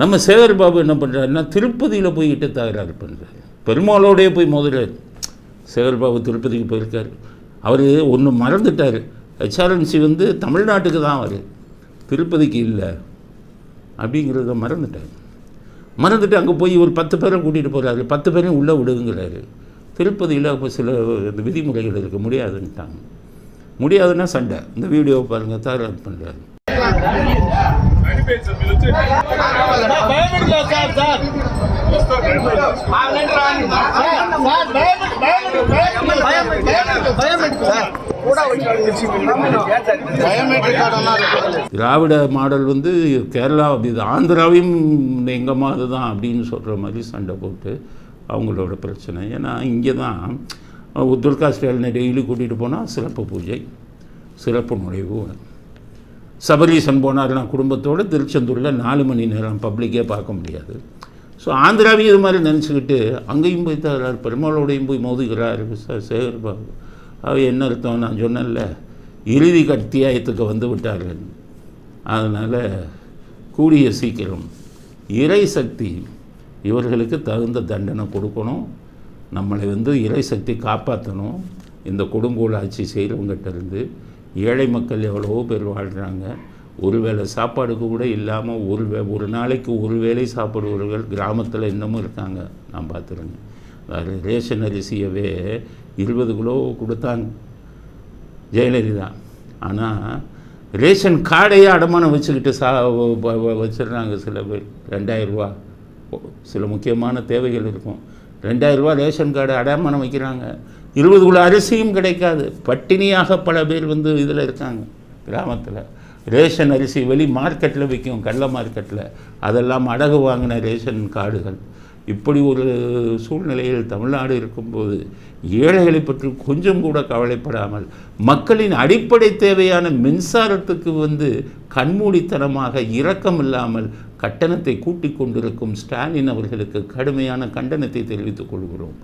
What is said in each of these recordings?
நம்ம சேகர் பாபு என்ன பண்ணுறாருன்னா திருப்பதியில் போய்கிட்டு தகராறு பண்ணுறாரு பெருமாளோடய போய் முதலார் சேகர் பாபு திருப்பதிக்கு போயிருக்காரு. அவர் ஒன்று மறந்துட்டார். ஹெச்ஆர்என்சி வந்து தமிழ்நாட்டுக்கு தான் அவர். திருப்பதிக்கு இல்லை. அப்படிங்கிறத மறந்துட்டார். மறந்துட்டு அங்கே போய் ஒரு பத்து பேரை கூட்டிகிட்டு போகிறாரு பத்து பேரையும் உள்ளே விடுங்கிறாரு. திருப்பதியில் இப்போ சில இந்த விதிமுறைகள் இருக்க. முடியாதுன்ட்டாங்க. முடியாதுன்னா சண்டை. இந்த வீடியோவை பாருங்கள் தகராறு பண்ணுறாரு భయపడలేదు సార్ సార్ సార్ భయపడి భయపడి భయపడి భయపడి సార్ బయోమెట్రిక్ కార్డు అన్నారు திராவிட மாடல் வந்து கேரளா இது ஆந்திராவையும் எங்கள் மாதிரி தான் அப்படின்னு சொல்கிற மாதிரி சண்டை போட்டு அவங்களோட பிரச்சனை ஏன்னா இங்கே தான் துர்கா ஸ்டாலினை டெய்லி கூட்டிகிட்டு போனால் சிறப்பு பூஜை சிறப்பு நுழைவு சபரீசன் போனார்னா குடும்பத்தோடு திருச்செந்தூரில் நாலு மணி நேரம் பப்ளிக்கே பார்க்க முடியாது. ஸோ ஆந்திராவையும் இது மாதிரி நினச்சிக்கிட்டு அங்கேயும் போய் தகராறு பெருமாளோடையும் போய் மோதுகிறார் சேகர் பாபு. அவர் என்ன அர்த்தம்? நான் சொன்னேன்ல இறுதி கத்தியாயத்துக்கு வந்து விட்டார்கள் அதனால் கூடிய சீக்கிரம் இறை சக்தி இவர்களுக்கு தகுந்த தண்டனை கொடுக்கணும். நம்மளை வந்து இறை சக்தி காப்பாற்றணும் இந்த கொடுங்கோல் ஆட்சி செய்கிறவங்ககிட்ட இருந்து ஏழை மக்கள் எவ்வளவோ பேர் வாழ்கிறாங்க ஒரு வேளை சாப்பாடுக்கு கூட இல்லாமல் ஒரு வே ஒரு நாளைக்கு ஒரு வேளை சாப்பிடுபவர்கள் கிராமத்தில் இன்னமும் இருக்காங்க. நான் பார்த்துருங்க அது ரேஷன் அரிசியவே இருபது கிலோ கொடுத்தாங்க. ஜெயலலிதா. ஆனால் ரேஷன் கார்டையே அடமானம் வச்சுக்கிட்டு சா வ- வச்சிடுறாங்க சில பேர். ரெண்டாயிரரூவா சில முக்கியமான தேவைகள் இருக்கும். ரெண்டாயிரரூவா ரேஷன் கார்டு அடமானம் வைக்கிறாங்க. இருபது கிலோ அரிசியும் கிடைக்காது. பட்டினியாக பல பேர் வந்து இதில் இருக்காங்க கிராமத்தில். ரேஷன் அரிசி வெளி மார்க்கெட்டில் விற்கும் கடல மார்க்கெட்டில். அதெல்லாம் அடகு வாங்கின ரேஷன் கார்டுகள் இப்படி ஒரு சூழ்நிலையில் தமிழ்நாடு இருக்கும்போது ஏழைகளை பற்றி கொஞ்சம் கூட கவலைப்படாமல் மக்களின் அடிப்படை தேவையான மின்சாரத்துக்கு வந்து கண்மூடித்தனமாக இரக்கம் இல்லாமல் கட்டணத்தை கூட்டிக் கொண்டிருக்கும் ஸ்டாலின் அவர்களுக்கு கடுமையான கண்டனத்தை தெரிவித்துக் கொள்கிறோம்.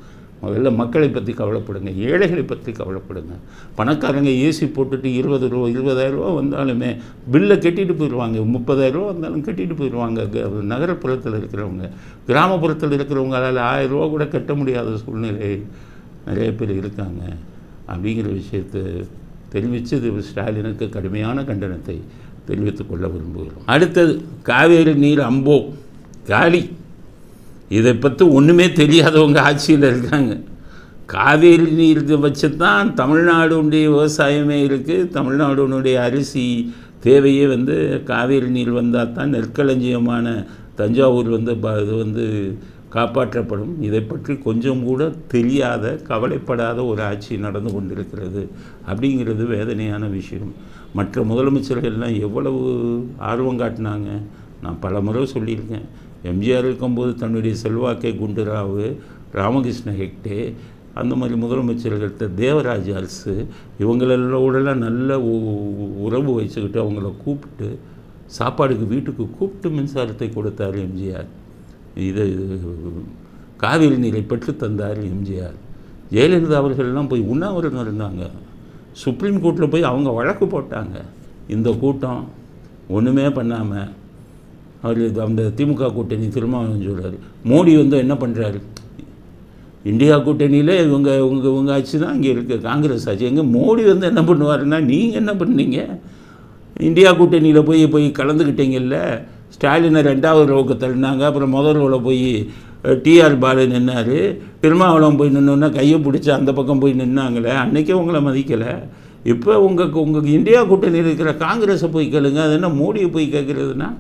முதல்ல மக்களை பற்றி கவலைப்படுங்க ஏழைகளை பற்றி கவலைப்படுங்க. பணக்காரங்க ஏசி போட்டுட்டு இருபது ரூபா இருபதாயிரம் ரூபா வந்தாலுமே பில்லை கட்டிட்டு போயிடுவாங்க முப்பதாயிரம் ரூபா வந்தாலும் கட்டிட்டு போயிடுவாங்க நகரப்புறத்தில் இருக்கிறவங்க கிராமப்புறத்தில் இருக்கிறவங்களால் ஆயிரம் ரூபா கூட கட்ட முடியாத சூழ்நிலை நிறைய பேர் இருக்காங்க. அப்படிங்கிற விஷயத்தை தெரிவித்து ஸ்டாலினுக்கு கடுமையான கண்டனத்தை தெரிவித்துக் கொள்ள விரும்புகிறோம். அடுத்தது காவேரி நீர் அம்போ காலி. இதை பற்றி ஒன்றுமே தெரியாதவங்க ஆட்சியில் இருக்காங்க. காவேரி நீர் வச்சு தான் தமிழ்நாடுடைய விவசாயமே இருக்குது தமிழ்நாடுனுடைய அரிசி தேவையே வந்து காவேரி நீர் வந்தால் தான் நெற்களஞ்சியமான தஞ்சாவூர் வந்து ப- இது வந்து காப்பாற்றப்படும். இதை பற்றி கொஞ்சம் கூட தெரியாத கவலைப்படாத ஒரு ஆட்சி நடந்து கொண்டிருக்கிறது அப்படிங்கிறது வேதனையான விஷயம். மற்ற முதலமைச்சர்கள்லாம் எவ்வளவு ஆர்வம் காட்டினாங்க. நான் பல முறை சொல்லியிருக்கேன். எம்ஜிஆர் இருக்கும்போது தன்னுடைய செல்வாக்கை குண்டுராவு ராமகிருஷ்ண ஹெக்டே அந்த மாதிரி முதலமைச்சர்கள்ட்ட தேவராஜ் அரசு இவங்களோடலாம் நல்ல உ- உறவு வச்சுக்கிட்டு அவங்கள கூப்பிட்டு சாப்பாடுக்கு வீட்டுக்கு கூப்பிட்டு மின்சாரத்தை கொடுத்தார் எம்ஜிஆர். இது காவிரி நீரை பெற்று தந்தார் எம்ஜிஆர். ஜெயலலிதா அவர்கள்லாம் போய் உண்ணாவிரதம் இருந்தாங்க. சுப்ரீம் கோர்ட்டில் போய் அவங்க வழக்கு போட்டாங்க. இந்த கூட்டம் ஒன்றுமே பண்ணாமல் அவர் இது அந்த திமுக கூட்டணி திருமாவளவன் சொல்கிறார் மோடி வந்து என்ன பண்ணுறாரு இந்தியா கூட்டணியில் இவங்க இவங்க இவங்க ஆட்சி தான் இங்கே இருக்குது காங்கிரஸ் ஆட்சி. எங்கே மோடி வந்து என்ன பண்ணுவாருன்னா நீங்கள் என்ன பண்ணீங்க? இந்தியா கூட்டணியில் போய் போய் கலந்துக்கிட்டீங்கல்ல ஸ்டாலினை ரெண்டாவது ரோவுக்கு தள்ளினாங்க. அப்புறம் முதல் ரோவில் போய் டிஆர் பாலு நின்னார். திருமாவளம் போய் நின்னோன்னா கையை பிடிச்சி அந்த பக்கம் போய் நின்னாங்களே. அன்றைக்கே உங்களை மதிக்கலை. இப்போ உங்கள் உங்கள் இந்தியா கூட்டணியில் இருக்கிற காங்கிரஸை போய் கேளுங்க. அது என்ன மோடியை போய் கேட்குறதுன்னா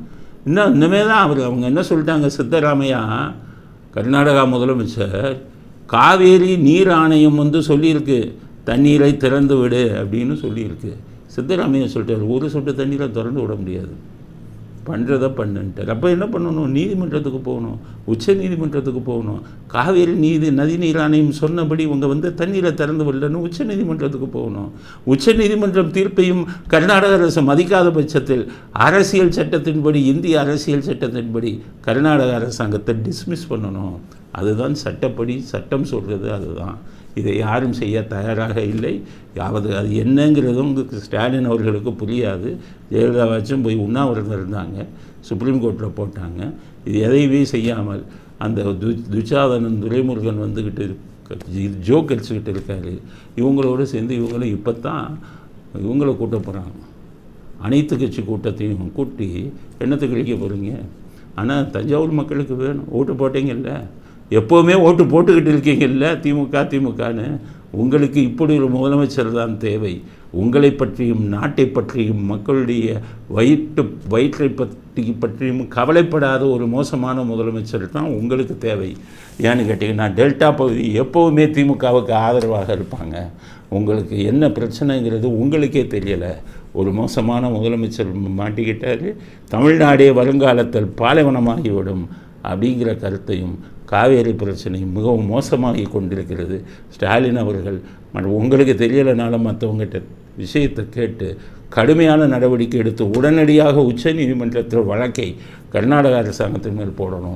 இன்னும் இன்னுமே தான் அவர் அவங்க என்ன சொல்லிட்டாங்க சித்தராமையா? கர்நாடகா முதலமைச்சர் காவேரி நீர் ஆணையம் வந்து சொல்லியிருக்கு தண்ணீரை திறந்து விடு அப்படின்னு சொல்லியிருக்கு. சித்தராமையா சொல்லிட்டார் ஒரு சொட்டு தண்ணீரை திறந்து விட முடியாது. பண்ணுறதை பண்ணுன்ட்டார். அப்போ என்ன பண்ணணும்? நீதிமன்றத்துக்கு போகணும். உச்ச நீதிமன்றத்துக்கு போகணும். காவேரி நீதி நதிநீர் ஆணையம் சொன்னபடி உங்கள் வந்து தண்ணீரை திறந்து விடலன்னு உச்ச நீதிமன்றத்துக்கு போகணும். உச்ச நீதிமன்றம் தீர்ப்பையும் கர்நாடக அரசு மதிக்காத பட்சத்தில் அரசியல் சட்டத்தின்படி இந்திய அரசியல் சட்டத்தின்படி கர்நாடக அரசாங்கத்தை டிஸ்மிஸ் பண்ணணும். அதுதான் சட்டப்படி சட்டம் சொல்கிறது அதுதான். இதை யாரும் செய்ய தயாராக இல்லை. அது அது என்னங்கிறதும் ஸ்டாலின் அவர்களுக்கு புரியாது. ஜெயலலிதாவாச்சும் போய் உண்ணாவிரதம் இருந்தாங்க. சுப்ரீம் கோர்ட்டில் போட்டாங்க. இது எதையுமே செய்யாமல் அந்த து துச்சாதனன் துரைமுருகன் வந்துக்கிட்டு ஜோக் அடிச்சுக்கிட்டு இருக்காரு. இவங்களோட சேர்ந்து இவங்களும் இப்போ தான் இவங்கள கூட்ட போகிறாங்க அனைத்து கட்சி கூட்டத்தையும் கூட்டி என்னத்தை கழிக்க போகிறீங்க ஆனால் தஞ்சாவூர் மக்களுக்கு வேணும். ஓட்டு போட்டீங்கல்ல. எப்போவுமே ஓட்டு போட்டுக்கிட்டு இருக்கீங்கல்ல திமுக திமுகன்னு. உங்களுக்கு இப்படி ஒரு முதலமைச்சர் தான் தேவை. உங்களை பற்றியும் நாட்டை பற்றியும் மக்களுடைய வயிற்று வயிற்றை பற்றி பற்றியும் கவலைப்படாத ஒரு மோசமான முதலமைச்சர் தான் உங்களுக்கு தேவை. ஏன்னு கேட்டிங்கன்னா டெல்டா பகுதி எப்போவுமே திமுகவுக்கு ஆதரவாக இருப்பாங்க. உங்களுக்கு என்ன பிரச்சனைங்கிறது உங்களுக்கே தெரியலை. ஒரு மோசமான முதலமைச்சர் மாட்டிக்கிட்டார் தமிழ்நாடே வருங்காலத்தில் பாலைவனமாகிவிடும் அப்படிங்கிற கருத்தையும் காவேரி பிரச்சனை மிகவும் மோசமாகி கொண்டிருக்கிறது. ஸ்டாலின் அவர்கள் உங்களுக்கு தெரியலைனாலும் மற்றவங்ககிட்ட விஷயத்தை கேட்டு கடுமையான நடவடிக்கை எடுத்து உடனடியாக உச்சநீதிமன்றத்தில் வழக்கை கர்நாடக அரசாங்கத்தின் மேல் போடணும்.